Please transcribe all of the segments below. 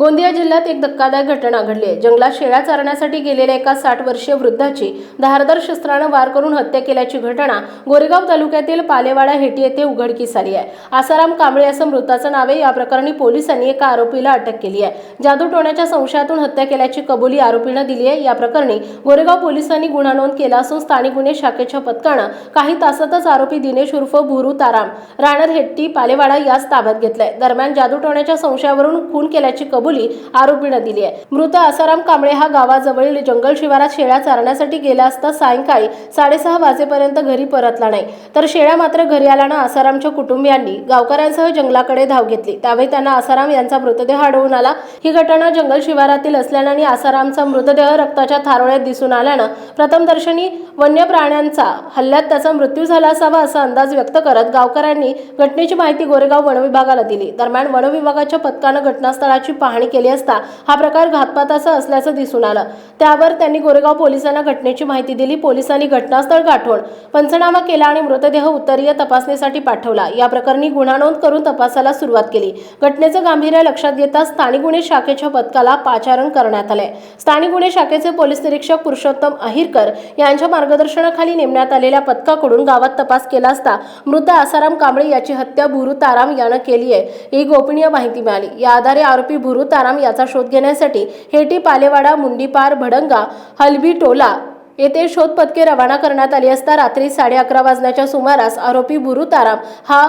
गोंदिया जिल्ह्यात एक धक्कादायक घटना घडली आहे. जंगलात शेळ्या चारण्यासाठी गेलेल्या एका साठ वर्षीय वृद्धाची धारदार शस्त्रानं वार करून हत्या केल्याची घटना गोरेगाव तालुक्यातील पालेवाडा हेटी येथे उघडकीस आली आहे. आसाराम कांबळे असं मृताचं नाव आहे. या प्रकरणी पोलिसांनी एका आरोपीला अटक केली आहे. जादू टोण्याच्या संशयातून हत्या केल्याची कबुली आरोपीनं दिली आहे. या प्रकरणी गोरेगाव पोलिसांनी गुन्हा नोंद केला असून स्थानिक गुन्हे शाखेच्या पथकानं काही तासातच आरोपी दिनेश उर्फ भुरू ताराम राणर हेट्टी पालेवाडा यास ताब्यात घेतलाय. दरम्यान जादू टोण्याच्या संशयावरून खून केल्याची कबुली आरोपीनं दिली आहे. मृत आसाराम कांबळे हा गावाजवळील जंगल शिवारात शेळ्या चारण्यासाठी गेला असता सायंकाळी साडेसहा वाजेपर्यंत घरी परतला नाही. तर शेळ्या मात्र घरी आल्यानं आसारामच्या कुटुंबियांनी गावकऱ्यांसह जंगलाकडे धाव घेतली. त्यावेळी त्यांना आसाराम यांचा मृतदेह आढळून आला. ही घटना जंगल शिवारातील असल्यानं आणि आसारामचा मृतदेह रक्ताच्या थारोळ्यात दिसून आल्यानं प्रथमदर्शनी वन्य प्राण्यांचा हल्ल्यात त्याचा मृत्यू झाला असावा असा अंदाज व्यक्त करत गावकऱ्यांनी घटनेची माहिती गोरेगाव वनविभागाला दिली. दरम्यान वनविभागाच्या पथकानं घटनास्थळाची पाहणी पाहणी केली असता हा प्रकार घातपाताचा असल्याचं दिसून आलं. त्यावर त्यांनी गोरेगाव पोलिसांना घटनेची माहिती दिली. पोलिसांनी घटनास्थळ गाठून पंचनामा केला आणि मृतदेह उत्तरीय तपासणीसाठी पाठवला. या प्रकरणी गुन्हा नोंद करून तपासाला सुरुवात केली. घटनेचं गांभीर्य लक्षात घेता स्थानिक गुन्हे शाखेच्या पथकाला पाचारण करण्यात आले स्थानिक गुन्हे शाखेचे पोलीस निरीक्षक पुरुषोत्तम अहिरकर यांच्या मार्गदर्शनाखाली नेमण्यात आलेल्या पथकाकडून गावात तपास केला असता मृत आसाराम कांबळे याची हत्या भुरू ताराम यानं केली आहे ही गोपनीय माहिती मिळाली. या आधारे आरोपी भुरू ताराम याचा शोध घेण्यासाठी हेटी पालेवाडा मुंडीपार भडंगा हलबी टोला येथे शोध पथके रवाना करण्यात आली असता रात्री साडे अकरा वाजण्याच्या सुमारास आरोपी बुरुताराम हा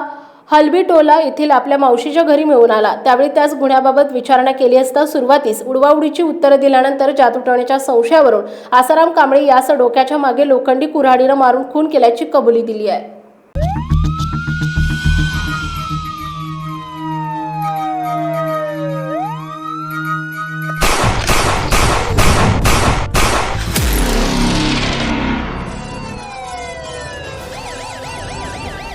हलबी टोला येथील आपल्या मावशीच्या घरी मिळून आला. त्यावेळी त्यास गुन्ह्याबाबत विचारणा केली असता सुरुवातीस उडवाउडीची उत्तरं दिल्यानंतर जादूटवण्याच्या संशयावरून आसाराम कांबळे यास डोक्याच्या मागे लोखंडी कुऱ्हाडीनं मारून खून केल्याची कबुली दिली आहे.